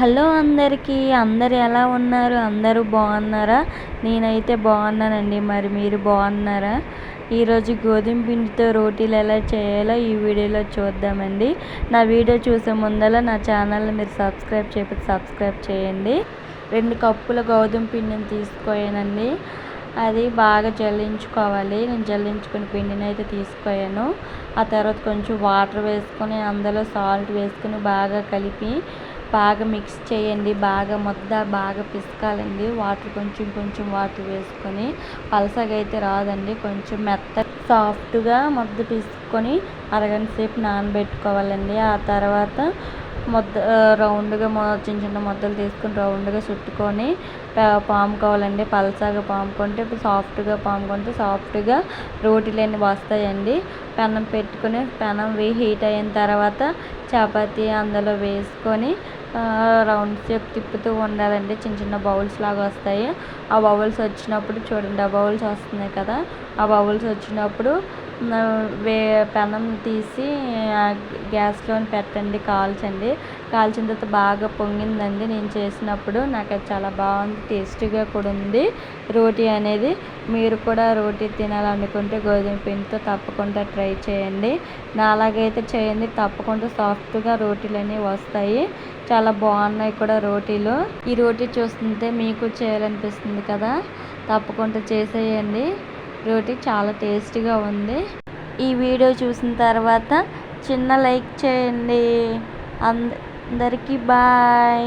Hello అందరికీ అందరు ఎలా ఉన్నారు? అందరూ బాగున్నారా? నేనైతే బాగున్నానండి. మరి మీరు బాగున్నారా? ఈరోజు గోధుమ పిండితో రోటీలు ఎలా చేయాలో ఈ వీడియోలో చూద్దామండి. నా వీడియో చూసే ముందర నా ఛానల్ని మీరు సబ్స్క్రైబ్ చేయకపోతే సబ్స్క్రైబ్ చేయండి. రెండు కప్పుల గోధుమ పిండిని తీసుకోయానండి. అది బాగా జల్లించుకోవాలి. నేను జల్లించుకుని పిండిని అయితే తీసుకోయాను. ఆ తర్వాత కొంచెం వాటర్ వేసుకొని అందులో సాల్ట్ వేసుకొని బాగా కలిపి బాగా మిక్స్ చేయండి బాగా ముద్ద బాగా పిసకాలండి. వాటర్ కొంచెం కొంచెం వాటర్ వేసుకొని పలసగా అయితే రాదండి. కొంచెం మెత్త సాఫ్ట్గా ముద్ద పిసుకొని అరగంట సేపు నానబెట్టుకోవాలండి. ఆ తర్వాత ముద్ద రౌండ్గా చిన్న చిన్న ముద్దలు తీసుకొని రౌండ్గా చుట్టుకొని పాముకోవాలండి. పలసాగా పాముకుంటే సాఫ్ట్గా పాముకుంటే సాఫ్ట్గా రోటీలు వస్తాయండి. పెనం పెట్టుకొని పెనం హీట్ అయిన తర్వాత చపాతీ అందులో వేసుకొని రౌండ్ షేప్ తిప్పుతూ ఉండాలండి. చిన్న చిన్న బౌల్స్ లాగా వస్తాయి. ఆ బౌల్స్ వచ్చినప్పుడు చూడండి ఆ బౌల్స్ వస్తున్నాయి కదా. ఆ బౌల్స్ వచ్చినప్పుడు వే పెనం తీసి గ్యాస్లో పెట్టండి కాల్చండి. కాల్చిన తర్వాత బాగా పొంగిందండి. నేను చేసినప్పుడు నాకు అది చాలా బాగుంది టేస్టీగా కూడా ఉంది. రోటీ అనేది మీరు కూడా రోటీ తినాలనుకుంటే గోధుమ పిండితో తప్పకుండా ట్రై చేయండి. నాలాగైతే చేయండి తప్పకుండా సాఫ్ట్గా రోటీలు అనేవి వస్తాయి. చాలా బాగున్నాయి కూడా రోటీలు. ఈ రోటీ చూస్తుంటే మీకు చేయాలనిపిస్తుంది కదా? తప్పకుండా చేసేయండి. రోటీ చాలా టేస్టీగా ఉంది. ఈ వీడియో చూసిన తర్వాత చిన్న లైక్ చేయండి. అందరికీ బాయ్.